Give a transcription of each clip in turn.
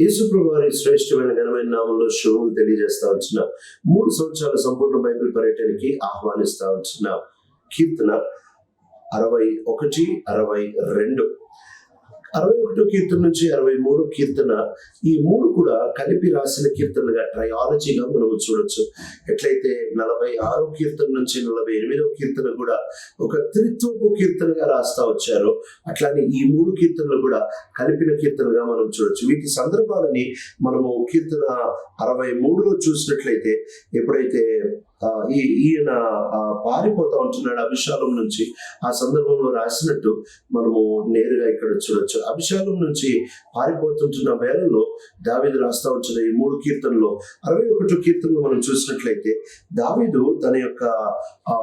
యేసుప్రభువారి శ్రేష్టమైన ఘనమైన నామంలో శుభం తెలియజేస్తా వచ్చిన మూడు సంవత్సరాల సంపూర్ణ బైబిల్ పర్యటనకి ఆహ్వానిస్తా వచ్చిన కీర్తన అరవై ఒకటి అరవై రెండు. అరవై ఒకటో కీర్తన నుంచి అరవై మూడో కీర్తన ఈ మూడు కూడా కలిపి రాసిన కీర్తనలుగా ట్రయాలజీగా మనం చూడొచ్చు. ఎట్లయితే నలభై ఆరో కీర్తన నుంచి నలభై ఎనిమిదో కీర్తన కూడా ఒక త్రిత్వపు కీర్తనగా రాస్తా వచ్చారో. అట్లానే ఈ మూడు కీర్తనలు కూడా కలిపిన కీర్తనగా మనం చూడొచ్చు. వీటి సందర్భాలని మనము కీర్తన అరవై మూడులో చూసినట్లయితే ఎప్పుడైతే ఈయన పారిపోతా ఉంటున్నాడు అభిషాలం నుంచి. ఆ సందర్భంలో రాసినట్టు మనము నేరుగా ఇక్కడ చూడొచ్చు. అభిషాలం నుంచి పారిపోతుంటున్న వేళల్లో దావీదు రాస్తా వచ్చిన ఈ మూడు కీర్తనలో అరవై ఒకటి కీర్తనలు మనం చూసినట్లయితే దావీదు తన యొక్క ఆ,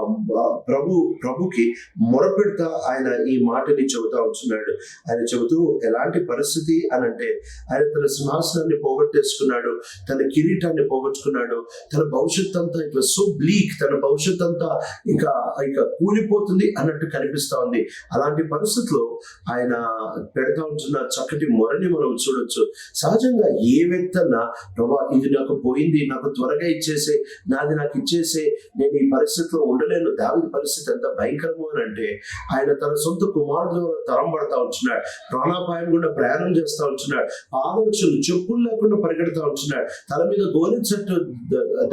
ప్రభు ప్రభుకి మొరపెడతా ఆయన ఈ మాటని చెబుతా ఉంటున్నాడు. ఆయన చెబుతూ ఎలాంటి పరిస్థితి? అని అంటే ఆయన తన సింహాసనాన్ని పోగొట్టేసుకున్నాడు తన కిరీటాన్ని పోగొట్టుకున్నాడు తన భవిష్యత్ అంతా ఇట్లా బ్లీక్ తన భవిష్యత్ అంతా ఇంకా ఇక కూలిపోతుంది అన్నట్టు కనిపిస్తా ఉంది. అలాంటి పరిస్థితుల్లో ఆయన పెడతా ఉంటున్న చక్కటి మొరని మనం చూడొచ్చు. సహజంగా ఏ వ్యక్తి ప్రభా ఇది నాకు పోయింది నాకు త్వరగా ఇచ్చేసే నాది నాకు ఇచ్చేసే నేను ఈ పరిస్థితిలో ఉండలేను దావిది పరిస్థితి ఎంత భయంకరము అని అంటే ఆయన తన సొంత కుమారుడు తరం పడతా ఉంటున్నాడు. ప్రాణాపాయం గుండా ప్రయాణం చేస్తా ఉంటున్నాడు. ఆలోచనలు చెప్పులు లేకుండా పరిగెడతా ఉంటున్నాడు. తల మీద గోరించట్టు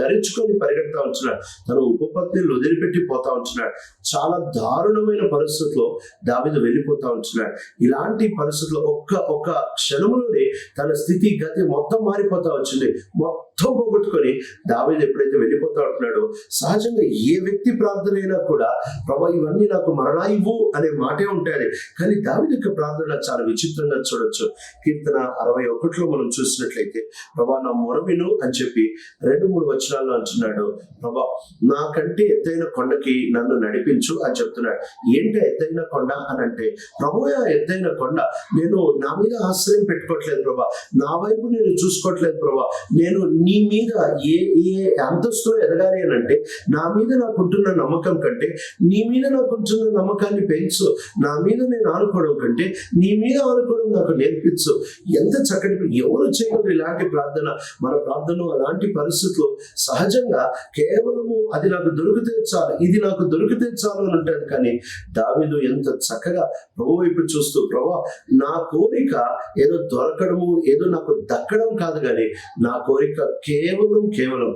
ధరించుకొని పరిగెడతా ఉంటున్నాడు. తన ఉపపత్నిని వదిలిపెట్టి పోతా ఉంటున్నాడు చాలా దారుణమైన పరిస్థితుల్లో దావిదు వెళ్ళిపోతా ఉంటున్నాడు ఇలాంటి పరిస్థితుల్లో ఒక్క ఒక్క క్షణంలోనే తన స్థితి గతి మొత్తం మారిపోతా వచ్చింది. మొత్తం పోగొట్టుకొని దావీదు ఎప్పుడైతే వెళ్ళిపోతా ఉంటున్నాడో సహజంగా ఏ వ్యక్తి ప్రార్థన అయినా కూడా ప్రభా ఇవన్నీ నాకు మరణా ఇవ్వు అనే మాటే ఉంటాయి కానీ దావీదు యొక్క ప్రార్థన చాలా విచిత్రంగా చూడొచ్చు. కీర్తన అరవై ఒకటిలో మనం చూసినట్లయితే ప్రభా నా మొరవిను అని చెప్పి రెండు మూడు వచనాల్లో అంటున్నాడు. ప్రభా నాకంటే ఎత్తైన కొండకి నన్ను నడిపించు అని చెప్తున్నాడు. ఏంటి ఎత్తైన కొండ అని అంటే ప్రభు ఎత్తైన కొండ నేను నా మీద ఆశ్రయం పెట్టుకోవట్లేదు ప్రభా. నా వైపు నేను చూసుకోవట్లేదు ప్రభా. నేను నీ మీద ఏ ఏ అంతస్తులో ఎదగాలి అని అంటే నా మీద నాకుంటున్న నమ్మకం కంటే నీ మీద నాకుంటున్న నమ్మకాన్ని పెంచు. నా మీద నేను ఆనుకోవడం కంటే నీ మీద ఆనుకోవడం నాకు నేర్పించు. ఎంత చక్కటి ఎవరు చేయగలరు ఇలాంటి ప్రార్థన? మన ప్రార్థన అలాంటి పరిస్థితుల్లో సహజంగా కేవలము అది నాకు దొరికితే చాలు ఇది నాకు దొరికితే చాలు అని అంటాడు. కానీ దావీదు ఎంత చక్కగా ప్రభు వైపు చూస్తూ ప్రభా నా కోరిక ఏదో దొరకడము ఏదో నాకు దక్కడం కాదు కానీ నా కోరిక కేవలం కేవలం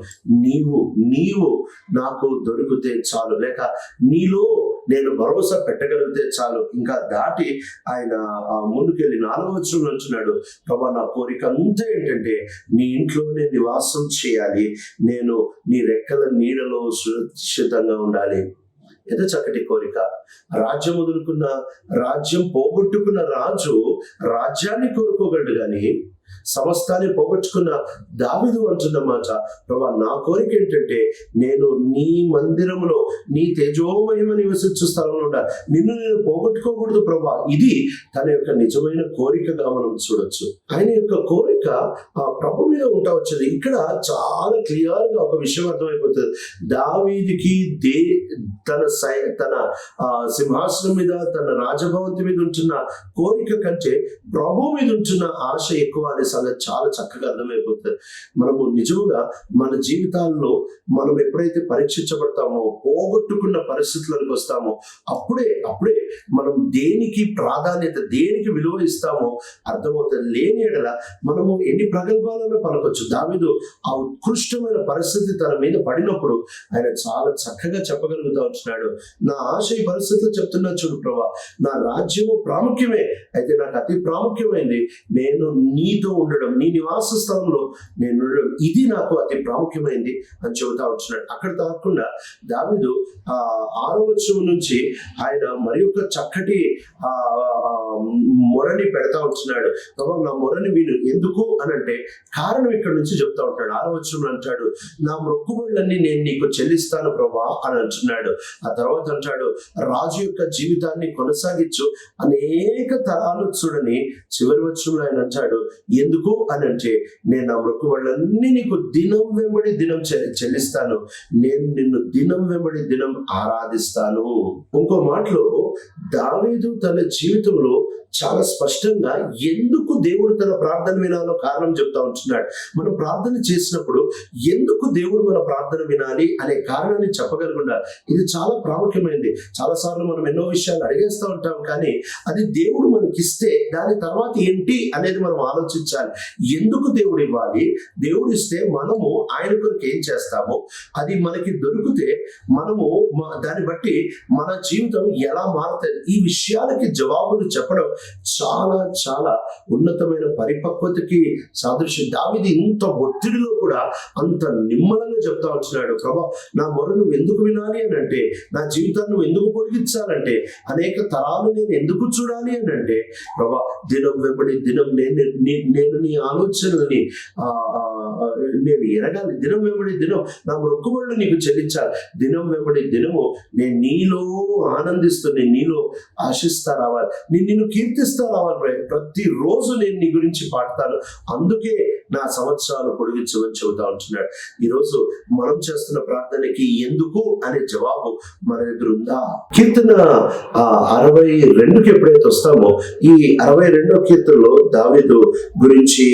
నీవు నీవు నాకు దొరికితే చాలు. లేక నీలో నేను భరోసా పెట్టగలిగితే చాలు. ఇంకా దాటి ఆయన ఆ ముందుకెళ్ళి నాలుగో వచ్చులు అంటున్నాడు ప్రభా నా కోరిక అంతా ఏంటంటే నీ ఇంట్లోనే నివాసం చేయాలి. నేను నీ రెక్కల నీడలో సురక్షితంగా ఉండాలి. ఎంత చక్కటి కోరిక. రాజ్యం వదులుకున్న రాజ్యం పోగొట్టుకున్న రాజు రాజ్యాన్ని కోరుకోగలడు కానీ సమస్తాన్ని పోగొట్టుకున్న దావిదు అంటున్నమాట ప్రభా నా కోరిక ఏంటంటే నేను నీ మందిరంలో నీ తేజోమయమ నివసించు స్థలంలో ఉండ. నిన్ను నేను పోగొట్టుకోకూడదు ప్రభా. ఇది తన యొక్క నిజమైన కోరికగా మనం చూడొచ్చు. ఆయన యొక్క కోరిక ఆ ప్రభు మీద ఉంటా వచ్చేది. ఇక్కడ చాలా క్లియర్గా ఒక విషయం అర్థమైపోతుంది. దావీదికి దే తన సై తన ఆ, సింహాసనం మీద తన రాజభవంతి మీద ఉంటున్న కోరిక కంటే ప్రభు మీద ఉంటున్న ఆశ ఎక్కువ. అనే సంగతి చాలా చక్కగా అర్థమైపోతుంది. మనము నిజముగా మన జీవితాల్లో మనం ఎప్పుడైతే పరీక్షించబడతామో పోగొట్టుకున్న పరిస్థితులకు వస్తామో అప్పుడే అప్పుడే మనం దేనికి ప్రాధాన్యత దేనికి విలువ ఇస్తామో అర్థమవుతుంది. లేని ఎడల మనము ఎన్ని ప్రగల్భాలను పలకొచ్చు. దావిదు ఆ ఉత్కృష్టమైన పరిస్థితి తన మీద పడినప్పుడు ఆయన చాలా చక్కగా చెప్పగలుగుతా వచ్చినాడు నా ఆశ ఈ పరిస్థితిలో చెప్తున్నా చూడు ప్రభా నా రాజ్యము ప్రాముఖ్యమే అయితే నాకు అతి ప్రాముఖ్యమైంది నేను నీతో ఉండడం నీ నివాస స్థలంలో నేను ఉండడం ఇది నాకు అతి ప్రాముఖ్యమైంది అని చెబుతా ఉంటున్నాడు అక్కడ కాకుండా దావిదు ఆ ఆరో నుంచి ఆయన మరి ఒక చక్కటి ఆ మొరని పెడతా ఉంటున్నాడు ప్రభా నా మొరని విను. ఎందుకు? అని అంటే కారణం ఇక్కడ నుంచి చెప్తా ఉంటాడు. ఆరో వచనం అంటాడు నా మొక్కుబడులన్నీ నేను నీకు చెల్లిస్తాను ప్రభా అని అంటున్నాడు. ఆ తర్వాత అంటాడు రాజు యొక్క జీవితాన్ని కొనసాగించు. అనేక తరాలు చూడని చివరి వచనంలో ఆయన అంటాడు ఎందుకు అని అంటే నేను నా మొక్కుబడులన్నీ నీకు దినం వెంబడి దినం చెల్లిస్తాను. నేను నిన్ను దినం వెంబడి దినం ఆరాధిస్తాను. ఇంకో మాటలో దావీదు తన జీవితంలో చాలా స్పష్టంగా ఎందుకు దేవుడు తన ప్రార్థన వినాలో కారణం చెప్తా ఉంటున్నాడు. మనం ప్రార్థన చేసినప్పుడు ఎందుకు దేవుడు మన ప్రార్థన వినాలి అనే కారణాన్ని చెప్పగలకుండా ఇది చాలా ప్రాముఖ్యమైనది చాలాసార్లు మనం ఎన్నో విషయాలు అడిగేస్తూ ఉంటాం కానీ అది దేవుడు మనకిస్తే దాని తర్వాత ఏంటి అనేది మనం ఆలోచించాలి. ఎందుకు దేవుడు ఇవ్వాలి? దేవుడు ఇస్తే మనము ఆయన కొరకు ఏం చేస్తాము? అది మనకి దొరికితే మనము దాన్ని బట్టి మన జీవితం ఎలా మారుతుంది? ఈ విషయాలకి జవాబులు చెప్పడం చాలా చాలా ఉన్నతమైన పరిపక్వతకి సాదృశ్యం. దావిది ఇంత ఒత్తిడిలో కూడా అంత నిమ్మలంగా చెప్తా వచ్చినాడు. ప్రభా నా మొర నువ్వు ఎందుకు వినాలి అని అంటే నా జీవితాన్ని నువ్వు ఎందుకు పొడిగించాలంటే అనేక తరాలు నేను ఎందుకు చూడాలి అని అంటే ప్రభా దినం వెంబడి దినం నేను నేను నీ ఆలోచనల్ని ఆ, నేను ఎరగాలి దినం వెంబడి దినం నా మొక్కుబడులు నీకు చెల్లించాలి. దినం వెంబడి దినము నేను నీలో ఆనందిస్తూ నేను నీలో ఆశిస్తా రావాలి. నేను నిన్ను కీర్తిస్తా రావాలి. ప్రతిరోజు నేను నీ గురించి పాడతాను. అందుకే నా సంవత్సరాలు పొడిగించమని చెబుతా ఉంటున్నాడు. ఈరోజు మనం చేస్తున్న ప్రార్థనకి ఎందుకు అనే జవాబు మన దగ్గర ఉందా? కీర్తన ఆ అరవై రెండుకి ఎప్పుడైతే వస్తామో ఈ అరవై రెండో కీర్తనలో దావీదు గురించి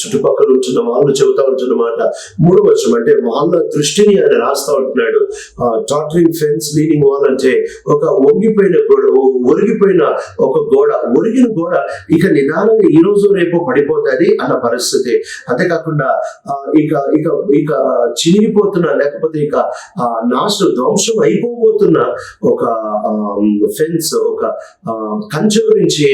చుట్టుపక్కల ఉంటున్న వాళ్ళు చెబుతా ఉంటున్నమాట మూడు వచ్చం అంటే వాళ్ళ దృష్టిని ఆయన రాస్తా ఉంటున్నాడు. టాటరింగ్ ఫెన్స్ లీనింగ్ వాల్ అంటే ఒక వంగిపోయిన గోడ ఒరిగిపోయిన ఒక గోడ ఒరిగిన గోడ ఇక నిదానంగా ఈ రోజు రేపు పడిపోతుంది అన్న పరిస్థితి. అంతేకాకుండా ఇక ఇక ఇక చినిగిపోతున్న లేకపోతే ఇక ఆ, నాశనం ధ్వంసం అయిపోబోతున్న ఒక ఫెన్స్ ఒక ఆ, కంచె గురించి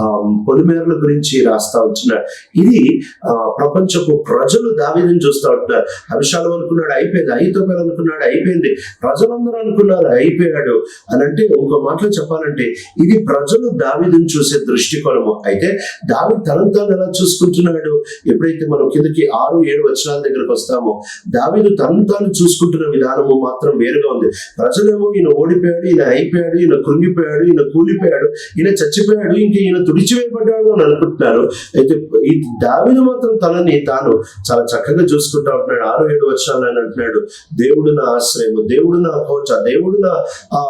ఆ, పొలిమేరల గురించి రాస్తా ఉంటున్నాడు. ఇది ఆ, ప్రపంచపు ప్రజలు దావిదని చూస్తా ఉంటున్నారు. అభిషాలం అనుకున్నాడు అయిపోయింది. ఐతోపేలు అనుకున్నాడు అయిపోయింది. ప్రజలందరూ అనుకున్నారు అయిపోయాడు అని అంటే ఇంకో మాటలో చెప్పాలంటే ఇది ప్రజలు దావిదని చూసే దృష్టికోణము. అయితే దావి తనను ఎలా చూసుకుంటున్నాడు? ఎప్పుడైతే మనం కిందకి ఆరు ఏడు వచనాల దగ్గరకు వస్తామో. దావిదు తను తాను చూసుకుంటున్న విధానము మాత్రం వేరుగా ఉంది. ప్రజలేమో ఈయన ఓడిపోయాడు ఈయన అయిపోయాడు ఈయన కృంగిపోయాడు ఈయన కూలిపోయాడు ఈయన చచ్చిపోయాడు ఇంకా ఈయన తుడిచివేయబడ్డాడు అని అనుకుంటున్నారు. అయితే ఈ దావిదు మాత్రం తనని తాను చాలా చక్కగా చూసుకుంటా ఉంటున్నాడు. ఆరు ఏడు వర్షాలు అని అంటున్నాడు. దేవుడు నా ఆశ్రయము దేవుడు నా కోచ దేవుడు నా ఆ,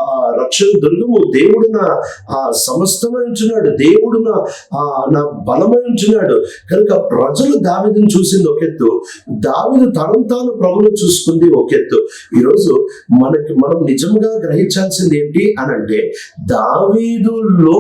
రక్షణ దుర్గము దేవుడు నా ఆ సమస్తమై ఉంచున్నాడు. దేవుడు నా ఆ, నా బలమై ఉంచున్నాడు. కనుక ప్రజలు దావిదని చూసింది ఒక ఎత్తు. దావిదు తనం తాను ప్రభును చూసుకుంది ఒక ఎత్తు. ఈరోజు మనకి మనం నిజంగా గ్రహించాల్సింది ఏంటి అని అంటే దావీదులో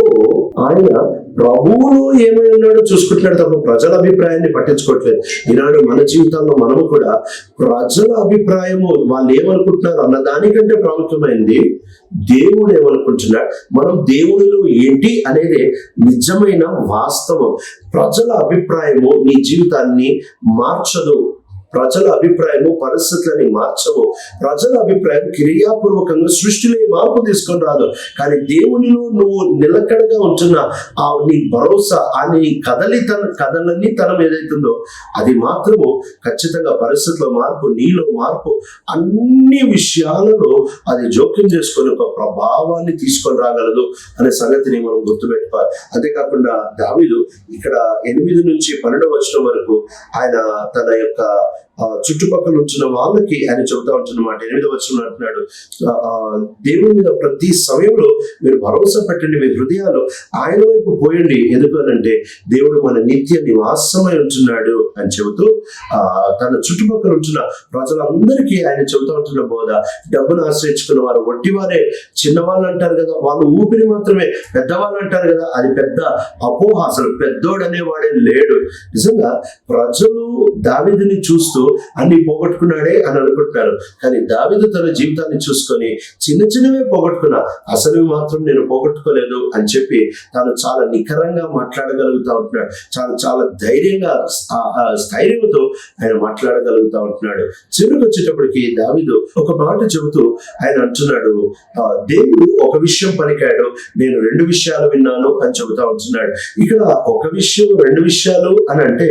ఆయన ప్రభువులో ఏమై ఉన్నాడో చూసుకుంటున్నాడు తప్ప ప్రజల అభిప్రాయాన్ని పట్టించుకోవట్లేదు. ఈనాడు మన జీవితాల్లో మనము కూడా ప్రజల అభిప్రాయము వాళ్ళు ఏమనుకుంటున్నారు అన్న దానికంటే ప్రాముఖ్యమైంది దేవుడు ఏమనుకుంటున్నాడు. మనం దేవుడిలో ఏంటి అనేది నిజమైన వాస్తవం. ప్రజల అభిప్రాయము నీ జీవితాన్ని మార్చదు. ప్రజల అభిప్రాయము పరిస్థితులని మార్చవు ప్రజల అభిప్రాయం క్రియాపూర్వకంగా సృష్టిలో మార్పు తీసుకొని రాదు. కానీ దేవునిలో నువ్వు నిలకడగా ఉంటున్న ఆ నీ భరోసా ఆ నీ కదలి తన కదలని తనం ఏదైతుందో అది మాత్రము ఖచ్చితంగా పరిస్థితుల్లో మార్పు నీలో మార్పు అన్ని విషయాలలో అది జోక్యం చేసుకొని ఒక ప్రభావాన్ని తీసుకొని రాగలదు అనే సంగతిని మనం గుర్తుపెట్టుకోవాలి. అంతేకాకుండా దావిదు ఇక్కడ ఎనిమిది నుంచి పన్నెండు వచ్చిన వరకు ఆయన తన యొక్క చుట్టుపక్కల ఉంచిన వాళ్ళకి ఆయన చెబుతా ఉంటున్నమాట ఎనిమిది వచ్చిన అంటున్నాడు. దేవుని మీద ప్రతి సమయంలో మీరు భరోసా పెట్టండి మీ హృదయాలు ఆయన వైపు పోయండి. ఎందుకనంటే దేవుడు మన నిత్య నివాసమై ఉంటున్నాడు అని చెబుతూ ఆ తన చుట్టుపక్కల ఉంటున్న ప్రజలందరికీ ఆయన చెబుతా ఉంటున్న బోధ. డబ్బును ఆశ్రయించుకున్న వారు వట్టివారే చిన్నవాళ్ళు అంటారు కదా వాళ్ళు ఊపిరి మాత్రమే పెద్దవాళ్ళు అంటారు కదా అది పెద్ద అపోహ అసలు పెద్దోడు అనేవాడే లేడు. నిజంగా ప్రజలు దావిదిని చూస్తూ అన్ని పోగొట్టుకున్నాడే అని అనుకుంటున్నారు. కానీ దావిదు తన జీవితాన్ని చూసుకొని చిన్న చిన్నవే పోగొట్టుకున్నా అసలు మాత్రం నేను పోగొట్టుకోలేదు అని చెప్పి తాను చాలా నిఖరంగా మాట్లాడగలుగుతా ఉంటున్నాడు. చాలా చాలా ధైర్యంగా ఆ- స్థైర్యంతో ఆయన మాట్లాడగలుగుతా ఉంటున్నాడు. చివరికి వచ్చేటప్పటికి దావిదు ఒక మాట చెబుతూ ఆయన అంటున్నాడు దేవుడు ఒక విషయం పలికాడు నేను రెండు విషయాలు విన్నాను అని చెబుతా ఉంటున్నాడు. ఇక్కడ ఒక విషయం రెండు విషయాలు అని అంటే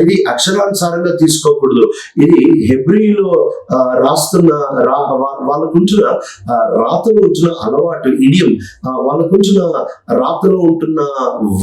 ఇది అక్షరానుసారంగా తీసుకోకూడదు. ఇది హెబ్రిలో రాస్తున్న రా వాళ్ళకుంచిన వాళ్ళకు రాతలో ఉంచిన అలవాటు ఇడియం. వాళ్ళకుంచిన రాతలో ఉంటున్న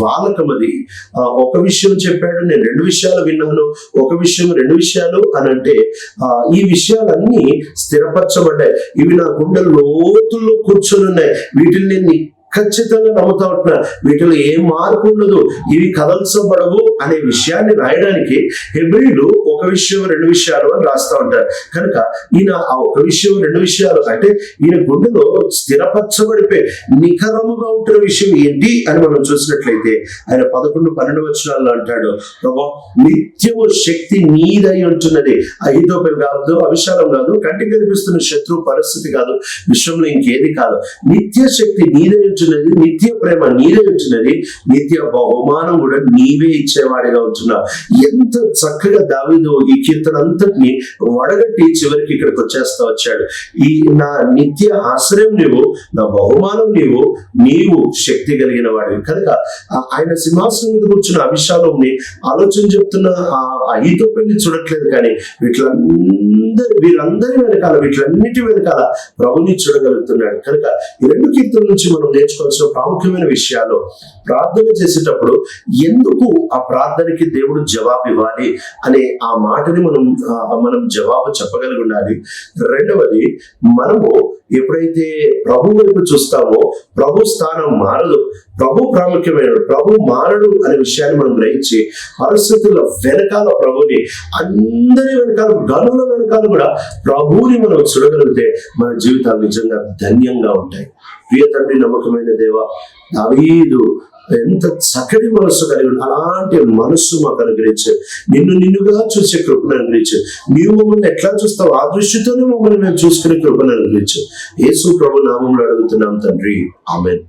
వాలకం అది. ఒక విషయం చెప్పాడు నేను రెండు విషయాలు విన్నాను. ఒక విషయం రెండు విషయాలు అని అంటే ఆ, ఈ విషయాలన్నీ స్థిరపరచబడ్డాయి. ఇవి నా గుండె లోతుల్లో కూర్చొని ఉన్నాయి. వీటిని నేను ఖచ్చితంగా నమ్ముతా ఉంటున్నా. వీటిలో ఏ మార్పు ఉండదు. ఇవి కదల్చబడవు అనే విషయాన్ని రాయడానికి హెబ్రిలు ఒక విషయం రెండు విషయాలు అని రాస్తా ఉంటారు. కనుక ఈయన ఆ ఒక విషయం రెండు విషయాలు అంటే ఈయన గుండెలో స్థిరపరచబడిపోయి నికరముగా ఉంటున్న విషయం ఏంటి అని మనం చూసినట్లయితే ఆయన పదకొండు పన్నెండు వచనాల్లో అంటాడు ప్రభా నిత్యము శక్తి నీదై ఉంటున్నది. ఐదోపేలు కాదు అవిశాలం కాదు కంటికి కనిపిస్తున్న శత్రు పరిస్థితి కాదు విశ్వంలో ఇంకేది కాదు. నిత్య శక్తి నీదే ఉంటున్నది నిత్య ప్రేమ నీదే ఉంటున్నది నిత్య బహుమానం కూడా నీవే ఇచ్చేవాడిగా ఉంటున్నావు. ఎంత చక్కగా దావీదు ఈ కీర్తన అంతటిని వడగట్టి చివరికి ఇక్కడికి వచ్చేస్తా వచ్చాడు. ఈ నా నిత్య ఆశ్రయం నీవు నా బహుమానం నీవు నీవు శక్తి కలిగిన వాడివి. కనుక ఆయన సింహాసనం మీద కూర్చున్న అభిషాలంని ఆలోచన చెప్తున్న ఆ ఐదో పెళ్ళి చూడట్లేదు కానీ వీటిలందరి వీరందరి వెనకాల వీటిలన్నిటి వెనకాల ప్రభుని చూడగలుగుతున్నాడు. కనుక ఈ రెండు కీర్తన నుంచి మనం నేర్చుకోవాల్సిన ప్రాముఖ్యమైన విషయాలు ప్రార్థన చేసేటప్పుడు ఎందుకు ఆ ప్రార్థనకి దేవుడు జవాబు ఇవ్వాలి అనే ఆ మాటని మనం మనం జవాబు చెప్పగలిగి ఉండాలి. రెండవది మనము ఎప్పుడైతే ప్రభు వైపు చూస్తామో ప్రభు స్థానం మారదు. ప్రభు ప్రాముఖ్యమైన ప్రభు మారడు అనే విషయాన్ని మనం గ్రహించి పరిస్థితుల వెనకాల ప్రభుని అందరి వెనకాల గనుల వెనకాల కూడా ప్రభువుని మనం చూడగలిగితే మన జీవితాలు నిజంగా ధన్యంగా ఉంటాయి. ప్రియ తండ్రి నమ్మకమైన దేవ దావీదు ఎంత చక్కటి మనస్సు కలిగి అలాంటి మనస్సు మాకు అనుగ్రహించు. నిన్ను నిన్నుగా చూసే కృపను అనుగ్రహించు. నీవు మమ్మల్ని ఎట్లా చూస్తావు ఆ దృష్టితోనే మమ్మల్ని మేము చూసుకునే కృపను అనుగ్రహించు. యేసు ప్రభు నామంలో అడుగుతున్నాం తండ్రి. ఆమెన్.